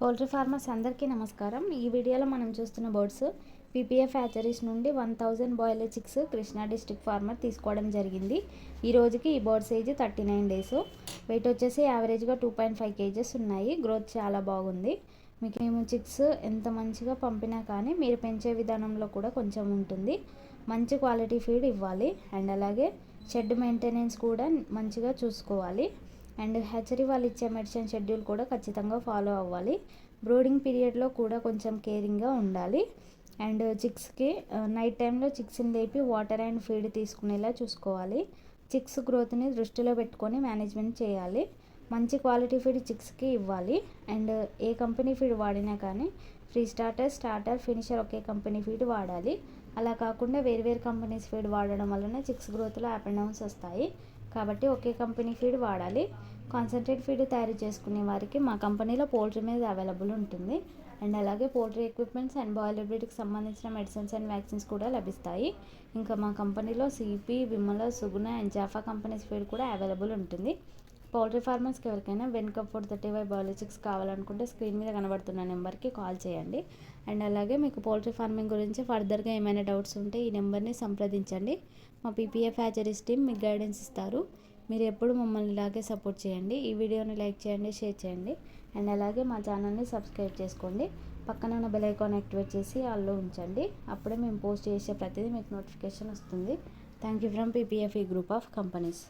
Poultry farmers అందరికీ నమస్కారం. ఈ వీడియోలో మనం చూస్తున్న బర్డ్స్ పీపీఎఫ్ హ్యాచరీస్ నుండి one thousand broiler chicks Krishna district farmer తీసుకోవడం జరిగింది. ఈ రోజుకి ఈ birds age thirty nine days. Weight వచ్చేసి యావరేజ్గా టూ పాయింట్ ఫైవ్ కేజెస్ ఉన్నాయి. గ్రోత్ చాలా బాగుంది. మీకు మేము చిక్స్ ఎంత మంచిగా పంపినా కానీ మీరు పెంచే విధానంలో కూడా కొంచెం ఉంటుంది. మంచి క్వాలిటీ ఫీడ్ ఇవ్వాలి. అండ్ అలాగే షెడ్ మెయింటెనెన్స్ కూడా మంచిగా చూసుకోవాలి. అండ్ హ్యాచరీ వాళ్ళు ఇచ్చే మెడిసిన్ షెడ్యూల్ కూడా ఖచ్చితంగా ఫాలో అవ్వాలి. బ్రూడింగ్ పీరియడ్లో కూడా కొంచెం కేరింగ్గా ఉండాలి. అండ్ చిక్స్కి నైట్ టైంలో చిక్స్ని లేపి వాటర్ అండ్ ఫీడ్ తీసుకునేలా చూసుకోవాలి. చిక్స్ గ్రోత్ని దృష్టిలో పెట్టుకొని మేనేజ్మెంట్ చేయాలి. మంచి క్వాలిటీ ఫీడ్ చిక్స్కి ఇవ్వాలి. అండ్ ఏ కంపెనీ ఫీడ్ వాడినా కానీ ఫ్రీ స్టార్టర్ స్టార్టర్ ఫినిషర్ ఒకే కంపెనీ ఫీడ్ వాడాలి. అలా కాకుండా వేరు వేరు కంపెనీస్ ఫీడ్ వాడడం వలన చిక్స్ గ్రోత్లో అప్ అండ్ డౌన్స్ వస్తాయి. కాబట్టి ఒకే కంపెనీ ఫీడ్ వాడాలి. కాన్సన్ట్రేట్ ఫీడ్ తయారు చేసుకునే వారికి మా కంపెనీలో పోల్ట్రీ మీద అవైలబుల్ ఉంటుంది. అండ్ అలాగే పోల్ట్రీ ఎక్విప్మెంట్స్ అండ్ బాయిలర్ సంబంధించిన మెడిసిన్స్ అండ్ వ్యాక్సిన్స్ కూడా లభిస్తాయి. ఇంకా మా కంపెనీలో CP Vimala Suguna and Japfa companies feed కూడా అవైలబుల్ ఉంటుంది. పౌల్ట్రీ ఫార్మర్స్కి ఎవరికైనా వెనుక ఫోర్ థర్టీ ఫైవ్ బయాలజిక్స్ కావాలనుకుంటే స్క్రీన్ మీద కనబడుతున్న నెంబర్కి కాల్ చేయండి. అండ్ అలాగే మీకు పౌల్ట్రీ ఫార్మింగ్ గురించి ఫర్దర్గా ఏమైనా డౌట్స్ ఉంటే ఈ నెంబర్ని సంప్రదించండి. మా పీపీఎఫ్ హ్యాచరీస్ టీమ్ మీకు గైడెన్స్ ఇస్తారు. మీరు ఎప్పుడు మమ్మల్ని ఇలాగే సపోర్ట్ చేయండి. ఈ వీడియోని లైక్ చేయండి షేర్ చేయండి. అండ్ అలాగే మా ఛానల్ని సబ్స్క్రైబ్ చేసుకోండి. పక్కన ఉన్న బెల్ ఐకాన్ యాక్టివేట్ చేసి ఆల్లో ఉంచండి. అప్పుడే మేము పోస్ట్ చేసే ప్రతిదీ మీకు నోటిఫికేషన్ వస్తుంది. థ్యాంక్ యూ ఫ్రమ్ పీపీఎఫ్ ఈ గ్రూప్ ఆఫ్ కంపెనీస్.